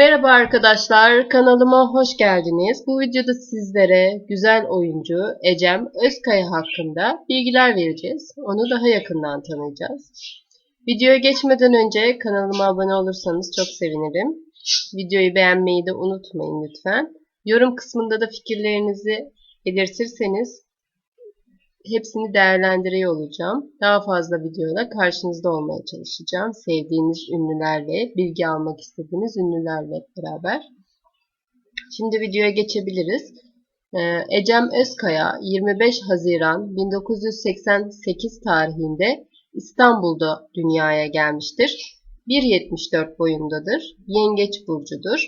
Merhaba arkadaşlar, kanalıma hoş geldiniz. Bu videoda sizlere güzel oyuncu Ecem Özkaya hakkında bilgiler vereceğiz. Onu daha yakından tanıyacağız. Videoya geçmeden önce kanalıma abone olursanız çok sevinirim. Videoyu beğenmeyi de unutmayın lütfen. Yorum kısmında da fikirlerinizi belirtirseniz hepsini değerlendiriyor olacağım. Daha fazla videoda karşınızda olmaya çalışacağım. Sevdiğiniz ünlülerle, bilgi almak istediğiniz ünlülerle beraber. Şimdi videoya geçebiliriz. Ee, Ecem Özkaya 25 Haziran 1988 tarihinde İstanbul'da dünyaya gelmiştir. 1.74 boyundadır. Yengeç burcudur.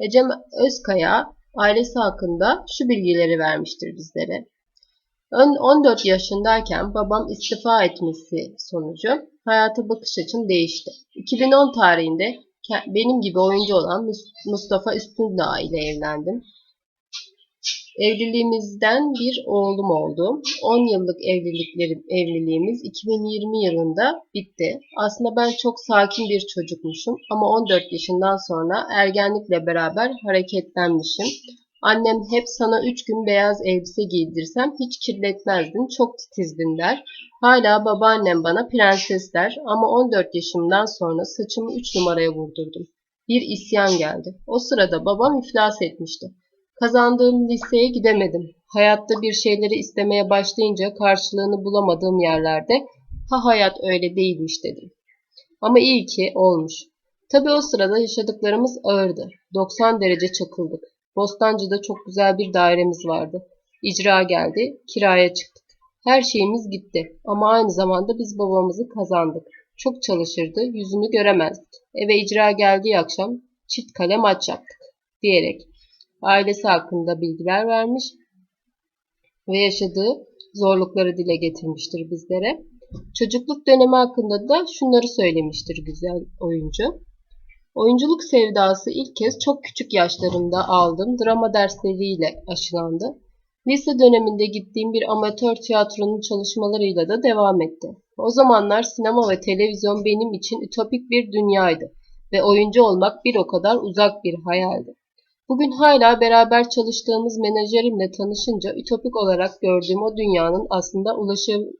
Ecem Özkaya ailesi hakkında şu bilgileri vermiştir bizlere. 14 yaşındayken babam istifa etmesi sonucu hayata bakış açım değişti. 2010 tarihinde benim gibi oyuncu olan Mustafa Üstündağ ile evlendim. Evliliğimizden bir oğlum oldu. 10 yıllık evliliklerim, evliliğimiz 2020 yılında bitti. Aslında ben çok sakin bir çocukmuşum ama 14 yaşından sonra ergenlikle beraber hareketlenmişim. Annem hep sana üç gün beyaz elbise giydirsem hiç kirletmezdin, çok titizdin der. Hala babaannem bana prenses der ama 14 yaşımdan sonra saçımı 3 numaraya vurdurdum. Bir isyan geldi. O sırada babam iflas etmişti. Kazandığım liseye gidemedim. Hayatta bir şeyleri istemeye başlayınca karşılığını bulamadığım yerlerde ha hayat öyle değilmiş dedim. Ama iyi ki olmuş. Tabi o sırada yaşadıklarımız ağırdı. 90 derece çakıldık. Bostancı'da çok güzel bir dairemiz vardı. İcra geldi, kiraya çıktık. Her şeyimiz gitti ama aynı zamanda biz babamızı kazandık. Çok çalışırdı, yüzünü göremezdik. Eve icra geldiği akşam çift kale maç yaptık diyerek ailesi hakkında bilgiler vermiş ve yaşadığı zorlukları dile getirmiştir bizlere. Çocukluk dönemi hakkında da şunları söylemiştir güzel oyuncu. Oyunculuk sevdası ilk kez çok küçük yaşlarımda aldığım drama dersleriyle aşılandı. Lise döneminde gittiğim bir amatör tiyatronun çalışmalarıyla da devam etti. O zamanlar sinema ve televizyon benim için ütopik bir dünyaydı ve oyuncu olmak bir o kadar uzak bir hayaldi. Bugün hala beraber çalıştığımız menajerimle tanışınca ütopik olarak gördüğüm o dünyanın aslında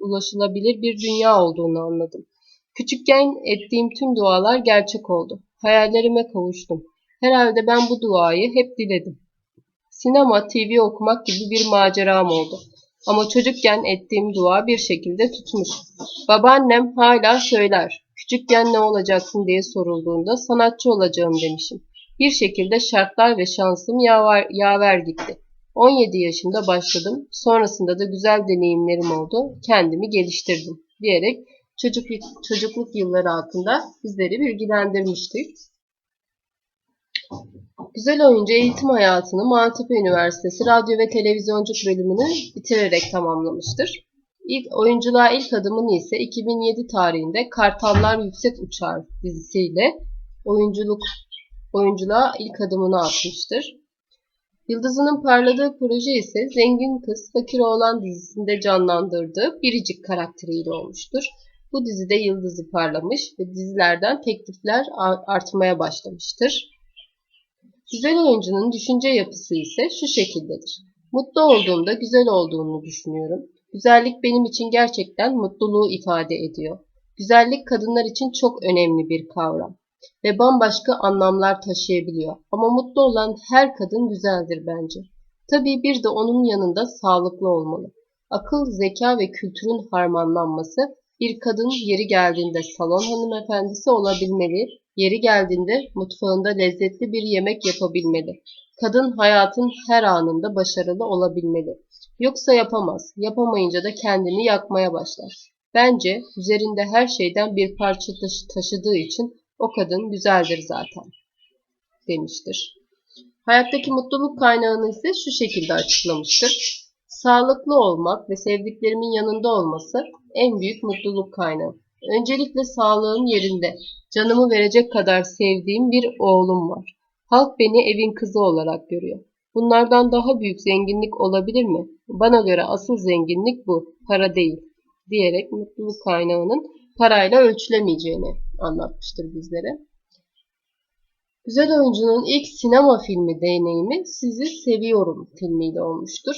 ulaşılabilir bir dünya olduğunu anladım. Küçükken ettiğim tüm dualar gerçek oldu. Hayallerime kavuştum. Herhalde ben bu duayı hep diledim. Sinema, TV okumak gibi bir maceram oldu. Ama çocukken ettiğim dua bir şekilde tutmuş. Babaannem hala söyler. Küçükken ne olacaksın diye sorulduğunda sanatçı olacağım demişim. Bir şekilde şartlar ve şansım yaver, yaver gitti. 17 yaşında başladım. Sonrasında da güzel deneyimlerim oldu. Kendimi geliştirdim diyerek çocukluk, çocukluk yılları hakkında bizleri bilgilendirmiştik. Güzel oyuncu eğitim hayatını Maltepe Üniversitesi Radyo ve Televizyoncuk bölümünü bitirerek tamamlamıştır. İlk oyunculuğa ilk adımını ise 2007 tarihinde Kartallar Yüksek Uçar dizisiyle oyunculuk oyunculuğa ilk adımını atmıştır. Yıldızının parladığı proje ise Zengin Kız Fakir Oğlan dizisinde canlandırdığı biricik karakteriyle olmuştur. Bu dizide yıldızı parlamış ve dizilerden teklifler artmaya başlamıştır. Güzel oyuncunun düşünce yapısı ise şu şekildedir. Mutlu olduğumda güzel olduğunu düşünüyorum. Güzellik benim için gerçekten mutluluğu ifade ediyor. Güzellik kadınlar için çok önemli bir kavram ve bambaşka anlamlar taşıyabiliyor. Ama mutlu olan her kadın güzeldir bence. Tabii bir de onun yanında sağlıklı olmalı. Akıl, zeka ve kültürün harmanlanması bir kadın yeri geldiğinde salon hanımefendisi olabilmeli, yeri geldiğinde mutfağında lezzetli bir yemek yapabilmeli. Kadın hayatın her anında başarılı olabilmeli. Yoksa yapamaz. Yapamayınca da kendini yakmaya başlar. Bence üzerinde her şeyden bir parça taşıdığı için o kadın güzeldir zaten demiştir. Hayattaki mutluluk kaynağını ise şu şekilde açıklamıştır. Sağlıklı olmak ve sevdiklerimin yanında olması en büyük mutluluk kaynağı. Öncelikle sağlığım yerinde. Canımı verecek kadar sevdiğim bir oğlum var. Halk beni evin kızı olarak görüyor. Bunlardan daha büyük zenginlik olabilir mi? Bana göre asıl zenginlik bu, para değil. Diyerek mutluluk kaynağının parayla ölçülemeyeceğini anlatmıştır bizlere. Güzel oyuncunun ilk sinema filmi deneyimi Sizi Seviyorum filmiyle olmuştur.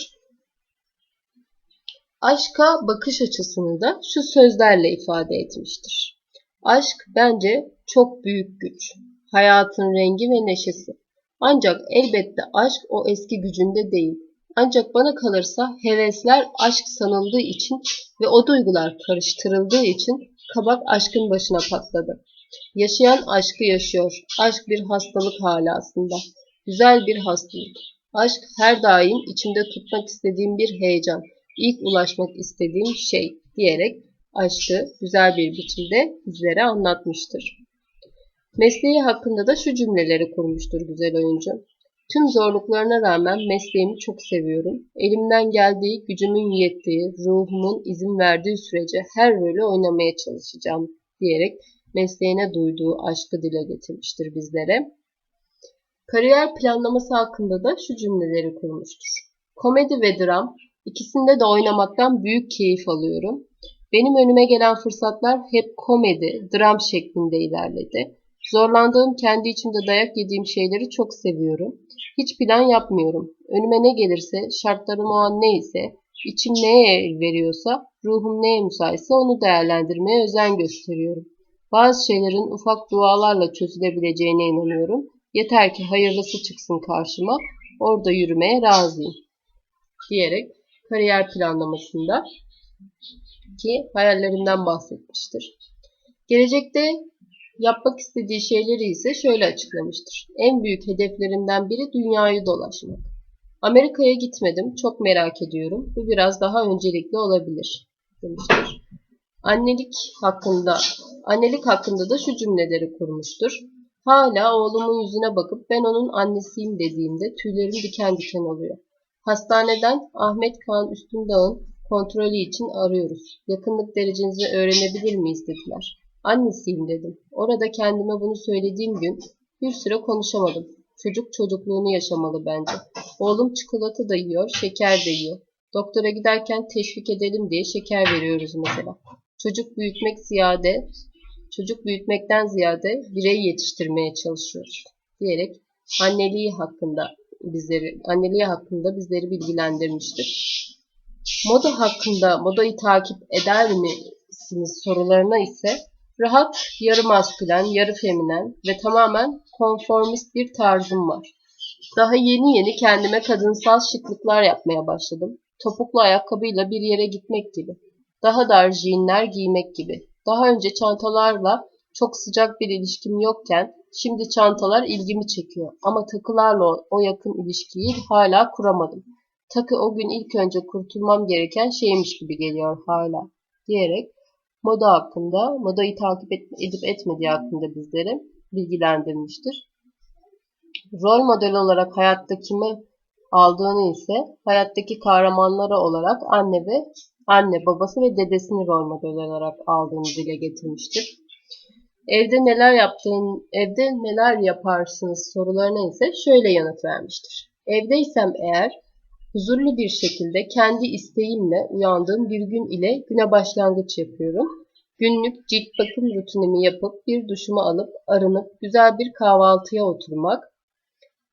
Aşka bakış açısını da şu sözlerle ifade etmiştir. Aşk bence çok büyük güç. Hayatın rengi ve neşesi. Ancak elbette aşk o eski gücünde değil. Ancak bana kalırsa hevesler aşk sanıldığı için ve o duygular karıştırıldığı için kabak aşkın başına patladı. Yaşayan aşkı yaşıyor. Aşk bir hastalık hali aslında. Güzel bir hastalık. Aşk her daim içimde tutmak istediğim bir heyecan. İlk ulaşmak istediğim şey diyerek aşkı güzel bir biçimde bizlere anlatmıştır. Mesleği hakkında da şu cümleleri kurmuştur güzel oyuncu. Tüm zorluklarına rağmen mesleğimi çok seviyorum. Elimden geldiği, gücümün yettiği, ruhumun izin verdiği sürece her rolü oynamaya çalışacağım diyerek mesleğine duyduğu aşkı dile getirmiştir bizlere. Kariyer planlaması hakkında da şu cümleleri kurmuştur. Komedi ve dram ikisinde de oynamaktan büyük keyif alıyorum. Benim önüme gelen fırsatlar hep komedi, dram şeklinde ilerledi. Zorlandığım, kendi içimde dayak yediğim şeyleri çok seviyorum. Hiç plan yapmıyorum. Önüme ne gelirse, şartlarım o an neyse, içim neye el veriyorsa, ruhum neye müsaitse onu değerlendirmeye özen gösteriyorum. Bazı şeylerin ufak dualarla çözülebileceğine inanıyorum. Yeter ki hayırlısı çıksın karşıma, orada yürümeye razıyım. Diyerek kariyer planlamasında ki hayallerinden bahsetmiştir. Gelecekte yapmak istediği şeyleri ise şöyle açıklamıştır. En büyük hedeflerimden biri dünyayı dolaşmak. Amerika'ya gitmedim, çok merak ediyorum. Bu biraz daha öncelikli olabilir demiştir. Annelik hakkında, annelik hakkında da şu cümleleri kurmuştur. Hala oğlumun yüzüne bakıp ben onun annesiyim dediğimde tüylerim diken diken oluyor. Hastaneden Ahmet Kaan Üstündağ'ın kontrolü için arıyoruz. Yakınlık derecenizi öğrenebilir miyiz dediler. Annesiyim dedim. Orada kendime bunu söylediğim gün bir süre konuşamadım. Çocuk çocukluğunu yaşamalı bence. Oğlum çikolata da yiyor, şeker de yiyor. Doktora giderken teşvik edelim diye şeker veriyoruz mesela. Çocuk büyütmek ziyade, çocuk büyütmekten ziyade birey yetiştirmeye çalışıyoruz diyerek anneliği hakkında bizleri anneliği hakkında bizleri bilgilendirmiştir. Moda hakkında modayı takip eder misiniz sorularına ise rahat, yarı maskülen, yarı feminen ve tamamen konformist bir tarzım var. Daha yeni yeni kendime kadınsal şıklıklar yapmaya başladım. Topuklu ayakkabıyla bir yere gitmek gibi. Daha dar jeanler giymek gibi. Daha önce çantalarla çok sıcak bir ilişkim yokken şimdi çantalar ilgimi çekiyor. Ama takılarla o yakın ilişkiyi hala kuramadım. Takı o gün ilk önce kurtulmam gereken şeymiş gibi geliyor hala diyerek moda hakkında, modayı takip edip etmediği hakkında bizleri bilgilendirmiştir. Rol model olarak hayatta kimi aldığını ise hayattaki kahramanları olarak anne ve anne, babası ve dedesini rol model olarak aldığını dile getirmiştir. Evde neler yaptığın, evde neler yaparsınız sorularına ise şöyle yanıt vermiştir. Evdeysem eğer huzurlu bir şekilde kendi isteğimle uyandığım bir gün ile güne başlangıç yapıyorum. Günlük cilt bakım rutinimi yapıp bir duşumu alıp arınıp güzel bir kahvaltıya oturmak,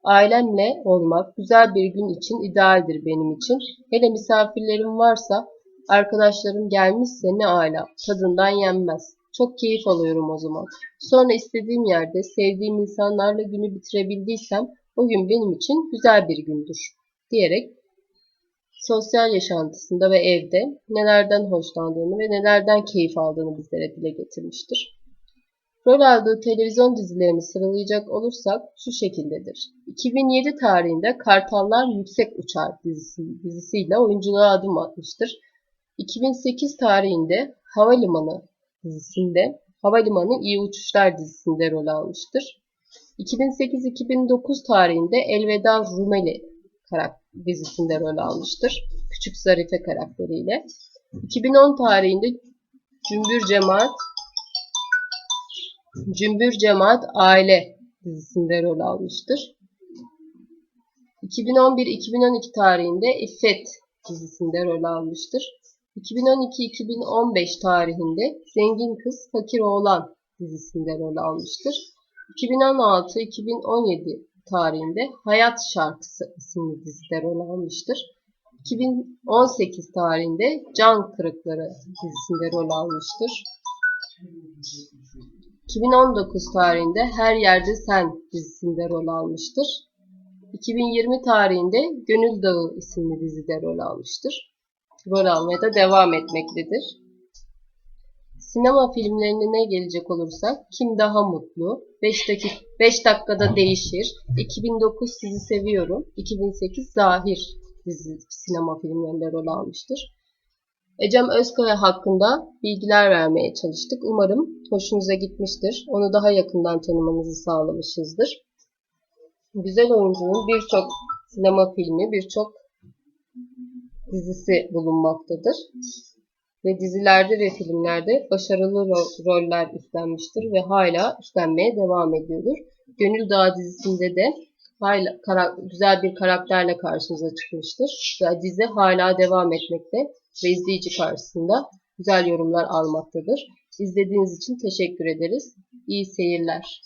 ailemle olmak güzel bir gün için idealdir benim için. Hele misafirlerim varsa, arkadaşlarım gelmişse ne ala, tadından yenmez. Çok keyif alıyorum o zaman. Sonra istediğim yerde sevdiğim insanlarla günü bitirebildiysem o gün benim için güzel bir gündür diyerek sosyal yaşantısında ve evde nelerden hoşlandığını ve nelerden keyif aldığını bizlere dile getirmiştir. Rol aldığı televizyon dizilerini sıralayacak olursak şu şekildedir. 2007 tarihinde Kartallar Yüksek Uçar dizisi, dizisiyle oyunculuğa adım atmıştır. 2008 tarihinde Havalimanı dizisinde, Havalimanı İyi Uçuşlar dizisinde rol almıştır. 2008-2009 tarihinde Elveda Rumeli dizisinde rol almıştır. Küçük Zarife karakteriyle. 2010 tarihinde Cümbür Cemaat Cümbür Cemaat Aile dizisinde rol almıştır. 2011-2012 tarihinde İffet dizisinde rol almıştır. 2012-2015 tarihinde Zengin Kız Fakir Oğlan dizisinde rol almıştır. 2016-2017 tarihinde Hayat Şarkısı isimli dizide rol almıştır. 2018 tarihinde Can Kırıkları dizisinde rol almıştır. 2019 tarihinde Her Yerde Sen dizisinde rol almıştır. 2020 tarihinde Gönül Dağı isimli dizide rol almıştır. Rol almaya da devam etmektedir. Sinema filmlerine gelecek olursak Kim Daha Mutlu, 5, dakika, 5 dakikada değişir, 2009 Sizi Seviyorum, 2008 Zahir dizi sinema filmlerinde rol almıştır. Ecem Özkaya hakkında bilgiler vermeye çalıştık. Umarım hoşunuza gitmiştir. Onu daha yakından tanımanızı sağlamışızdır. Güzel oyuncunun birçok sinema filmi, birçok dizisi bulunmaktadır. Ve dizilerde ve filmlerde başarılı ro- roller üstlenmiştir ve hala üstlenmeye devam ediyordur. Gönül Dağı dizisinde de hala güzel bir karakterle karşımıza çıkmıştır. Ve dizi hala devam etmekte ve izleyici karşısında güzel yorumlar almaktadır. İzlediğiniz için teşekkür ederiz. İyi seyirler.